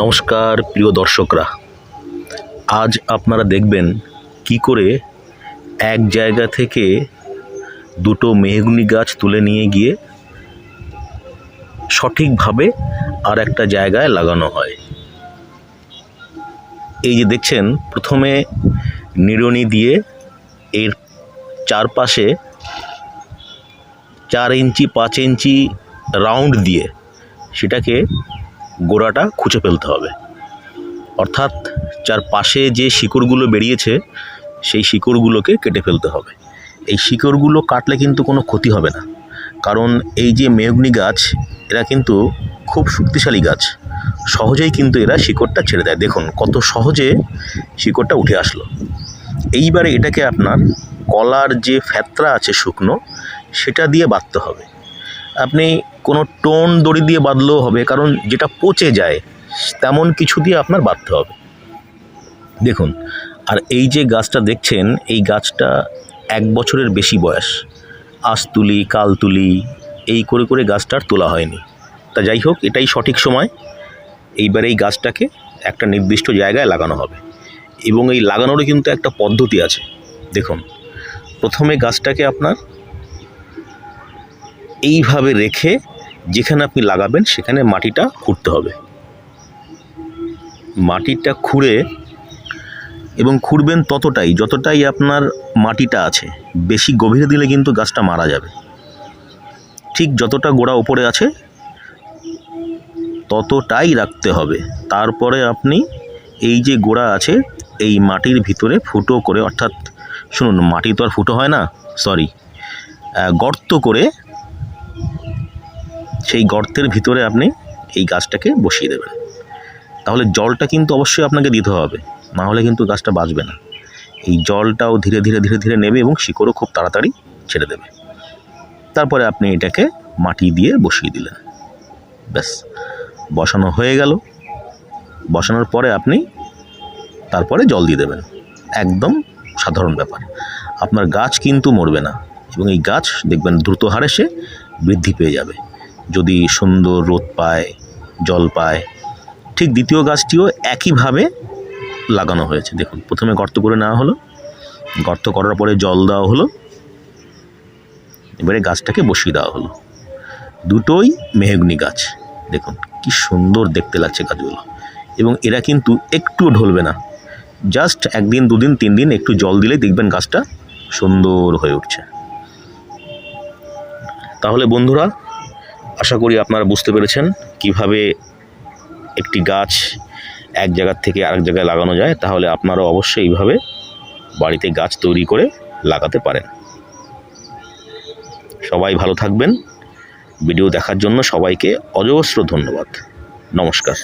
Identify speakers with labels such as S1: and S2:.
S1: নমস্কার, প্রিয় দর্শকরা। আজ আপনারা দেখবেন কি করে এক জায়গা থেকে দুটো মেহগুনি গাছ তুলে নিয়ে গিয়ে সঠিকভাবে আর একটা জায়গায় লাগানো হয়। এই যে দেখছেন, প্রথমে নিড়নি দিয়ে এর চারপাশে চার ইঞ্চি, পাঁচ ইঞ্চি রাউন্ড দিয়ে সেটাকে গোড়াটা খুঁচে ফেলতে হবে। অর্থাৎ যার পাশে যে শিকড়গুলো বেরিয়েছে, সেই শিকড়গুলোকে কেটে ফেলতে হবে। এই শিকড়গুলো কাটলে কিন্তু কোনো ক্ষতি হবে না। কারণ এই যে মেহগনি গাছ, এরা কিন্তু খুব শক্তিশালী গাছ। সহজেই কিন্তু এরা শিকড়টা ছেড়ে দেয়। দেখুন, কত সহজে শিকড়টা উঠে আসলো। এইবারে এটাকে আপনার কলার যে ফ্যাতরা আছে শুকনো, সেটা দিয়ে বাঁধতে হবে। আপনি কোনো টোন দড়ি দিয়ে বাঁধলেও হবে, কারণ যেটা পচে যায়, তেমন কিছু দিয়ে আপনার বাঁধতে হবে। দেখুন, আর এই যে গাছটা দেখছেন, এই গাছটা এক বছরের বেশি বয়স। আজ তুলি, কাল তুলি, এই করে করে গাছটার তোলা হয়নি। তা যাই হোক, এটাই সঠিক সময়। এইবার এই গাছটাকে একটা নির্দিষ্ট জায়গায় লাগানো হবে। এবং এই লাগানোরও কিন্তু একটা পদ্ধতি আছে। দেখুন, প্রথমে গাছটাকে আপনার এইভাবে রেখে যেখানে আপনি লাগাবেন, সেখানে মাটিটা খুঁড়তে হবে। মাটিটা খুঁড়ে এবং খুঁড়বেন ততটাই, যতটাই আপনার মাটিটা আছে। বেশি গভীরে দিলে কিন্তু গাছটা মারা যাবে। ঠিক যতটা গোড়া উপরে আছে, ততটাই রাখতে হবে। তারপরে আপনি এই যে গোড়া আছে, এই মাটির ভিতরে ফুটো করে, অর্থাৎ শুনুন, মাটি তো আর ফুটো হয় না সরি গর্ত করে সেই গর্তের ভিতরে আপনি এই গাছটাকে বসিয়ে দেবেন। তাহলে জলটা কিন্তু অবশ্যই আপনাকে দিতে হবে, না হলে কিন্তু গাছটা বাঁচবে না। এই জলটাও ধীরে ধীরে ধীরে ধীরে নেবে এবং শিকড়ও খুব তাড়াতাড়ি ছেড়ে দেবে। তারপরে আপনি এটাকে মাটি দিয়ে বসিয়ে দিলেন। ব্যাস, বসানো হয়ে গেল। বসানোর পরে আপনি তারপরে জল দিয়ে দেবেন। একদম সাধারণ ব্যাপার। আপনার গাছ কিন্তু মরবে না এবং এই গাছ দেখবেন দ্রুত হারে সে বৃদ্ধি পেয়ে যাবে। যদি সুন্দর রোদ পায়, জল পায়, ঠিক দ্বিতীয় গাছটিও একইভাবে লাগানো হয়েছে। দেখুন, প্রথমে গর্ত করে নেওয়া হলো। গর্ত করার পরে জল দেওয়া হলো। এবারে গাছটাকে বসিয়ে দেওয়া হলো। দুটোই মেহগনি গাছ। দেখুন, কি সুন্দর দেখতে লাগছে গাছগুলো। এবং এরা কিন্তু একটুও ঢলবে না। জাস্ট একদিন, দুদিন তিন দিন একটু জল দিলেই দেখবেন গাছটা সুন্দর হয়ে উঠছে। তাহলে বন্ধুরা আশা করি আপনারা বুঝতে পেরেছেন কীভাবে একটি গাছ এক জায়গার থেকে আরেক জায়গায় লাগানো যায়, তাহলে আপনারা অবশ্যই এইভাবে বাড়িতে গাছ তৈরি করে লাগাতে পারেন। সবাই ভালো থাকবেন। ভিডিও দেখার জন্য সবাইকে অজস্র ধন্যবাদ। নমস্কার।